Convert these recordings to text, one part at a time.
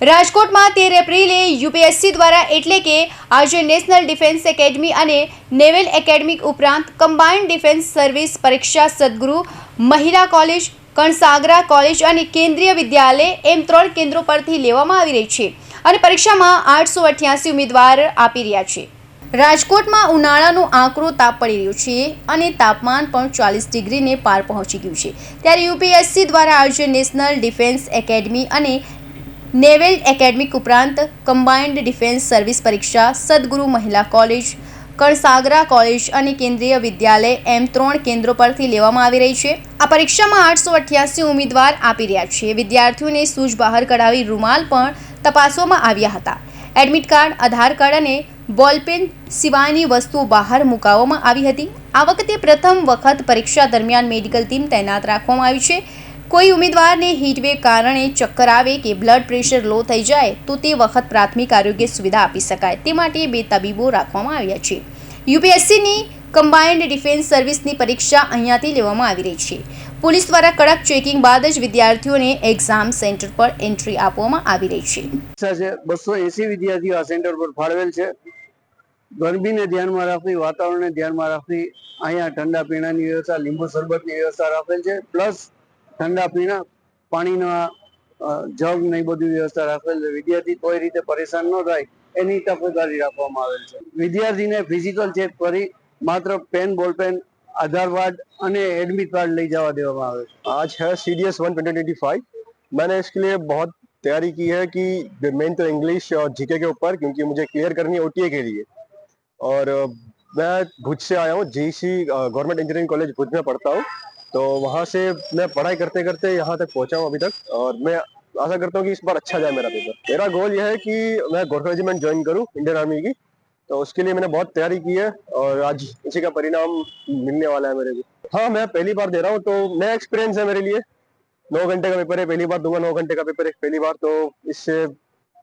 રાજકોટમાં તેર એપ્રિલે યુપીએસસી દ્વારા એટલે કે આજે નેશનલ ડિફેન્સ એકેડમી અને નેવલ એકેડમી ઉપરાંત કમ્બાઇન્ડ ડિફેન્સ સર્વિસ પરીક્ષા સદગુરુ, મહિલા કોલેજ, કણસાગરા કોલેજ અને કેન્દ્રીય વિદ્યાલય એમ ત્રણ કેન્દ્રો પરથી લેવામાં આવી રહી છે અને પરીક્ષામાં આઠસો અઠ્યાસી ઉમેદવાર આપી રહ્યા છે. રાજકોટમાં ઉનાળાનો આંકડો તાપ પડી રહ્યો છે અને તાપમાન પણ ચાલીસ ડિગ્રીને પાર પહોંચી ગયું છે. ત્યારે યુપીએસસી દ્વારા આયોજન નેશનલ ડિફેન્સ એકેડમી અને નેવેલ એકેડમિક ઉપરાંત કમ્બાઇન્ડ ડિફેન્સ સર્વિસ પરીક્ષા, સદગુરુ મહિલા કોલેજ કણસાગરા કોલેજ અને કેન્દ્રીય વિદ્યાલય એમ ત્રણ કેન્દ્રો પરથી લેવામાં આવી રહી છે. આ પરીક્ષામાં આઠસો અઠ્યાસી ઉમેદવાર આપી રહ્યા છે. વિદ્યાર્થીઓને સૂઝ બહાર કઢાવી રૂમાલ પણ તપાસવામાં આવ્યા હતા. એડમિટ કાર્ડ, આધાર કાર્ડ અને બોલપેન સિવાયની વસ્તુઓ બહાર મુકાવવામાં આવી હતી. આ વખતે પ્રથમ વખત પરીક્ષા દરમિયાન મેડિકલ ટીમ તૈનાત રાખવામાં આવી છે. કોઈ ઉમેદવારને હીટવેવ કારણે ચક્કર આવે કે બ્લડ પ્રેશર લો થઈ જાય, તો તે વખત પ્રાથમિક આરોગ્ય સુવિધા આપી શકાય. તે માટે બે તબીબો રાખવામાં આવ્યા છે. યુપીએસસીની કમ્બાઇન્ડ ડિફેન્સ સર્વિસની પરીક્ષા અહીંયાથી લેવામાં આવી રહી છે. પોલીસ દ્વારા કડક ચેકિંગ બાદ જ વિદ્યાર્થીઓને એક્ઝામ સેન્ટર પર એન્ટ્રી આપવામાં આવી રહી છે. બસો એસી વિદ્યાર્થીઓ આ સેન્ટર પર ફાળવેલ છે. ગરમીને ધ્યાનમાં રાખવી વાતાવરણને ધ્યાનમાં રાખવી અહીંયા ઠંડા પીણાની વ્યવસ્થા, લીંબુ શરબતની વ્યવસ્થા રાખેલ છે. પ્લસ ઠંડા પીણા પાણીના અ, જગ ને એ બધી વ્યવસ્થા રાખેલ છે વિદ્યાર્થી કોઈ રીતે પરેશાન ન થાય એની તકેદારી રાખવામાં આવેલ છે વિદ્યાર્થીને ફિઝિકલ ચેક કરી માત્ર pen ball pen Aadhaar card અને એડમિટ કાર્ડ લઈ જવા દેવામાં આવે છે आज है C D S one twenty twenty five मैंने इसके लिए बहुत तैयारी की है कि मेन तो इंग्लिश और जीके के ऊपर क्योंकि मुझे क्लियर करनी है ओटीए के लिए और अ, मैं भुज से आया हूँ GEC government engineering college Bhuj में पढ़ता हूँ तो वहाँ से मैं पढ़ाई करते करते यहाँ तक पहुँचा हूँ अभी तक और मैं आशा करता हूँ कि इस बार अच्छा जाए मेरा पेपर मेरा गोल यह है कि मैं गोरखा रेजिमेंट ज्वाइन करूँ इंडियन आर्मी की। तो उसके लिए मैंने बहुत तैयारी की है और आज इसी का परिणाम मिलने वाला है मेरे को हाँ मैं पहली बार दे रहा हूँ तो नया एक्सपीरियंस है मेरे लिए। नौ घंटे का पेपर है, पहली बार दूँगा नौ घंटे का पेपर है, पहली बार तो इससे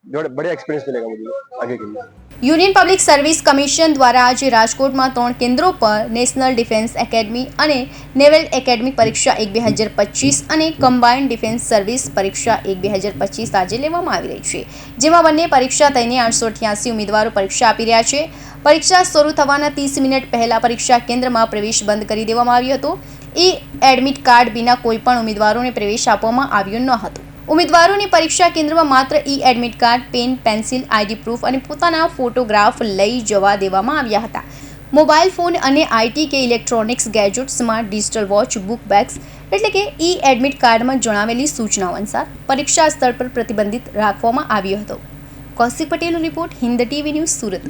बड़े- एक्सपीरियंस मिलेगा मुझे आगे के लिए। યુનિયન પબ્લિક સર્વિસ કમિશન દ્વારા આજે રાજકોટમાં ત્રણ કેન્દ્રો પર નેશનલ ડિફેન્સ એકેડમી અને નેવલ એકેડમી પરીક્ષા એક બે હજાર પચીસ અને કમ્બાઇન્ડ ડિફેન્સ સર્વિસ પરીક્ષા એક બે હજાર પચીસ આજે લેવામાં આવી રહી છે. જેમાં બંને પરીક્ષા થઈને આઠસો અઠ્યાસી ઉમેદવારો પરીક્ષા આપી રહ્યા છે. પરીક્ષા શરૂ થવાના ત્રીસ મિનિટ પહેલાં પરીક્ષા કેન્દ્રમાં પ્રવેશ બંધ કરી દેવામાં આવ્યો હતો. એ એડમિટ કાર્ડ વિના કોઈપણ ઉમેદવારોને પ્રવેશ આપવામાં આવ્યો ન હતો. ઉમેદવારોની પરીક્ષા કેન્દ્રમાં માત્ર e admit card pen pencil ID proof અને પોતાના ફોટોગ્રાફ લઈ જવા દેવામાં આવ્યા હતા. મોબાઈલ ફોન અને આઈટી કે electronics gadget smart digital watch book bags એટલે કે ઈ એડમિટ કાર્ડમાં જણાવેલી સૂચનાઓ અનુસાર પરીક્ષા સ્થળ પર પ્રતિબંધિત રાખવામાં આવ્યો હતો. કૌશિક પટેલનો report Hind TV news Surat.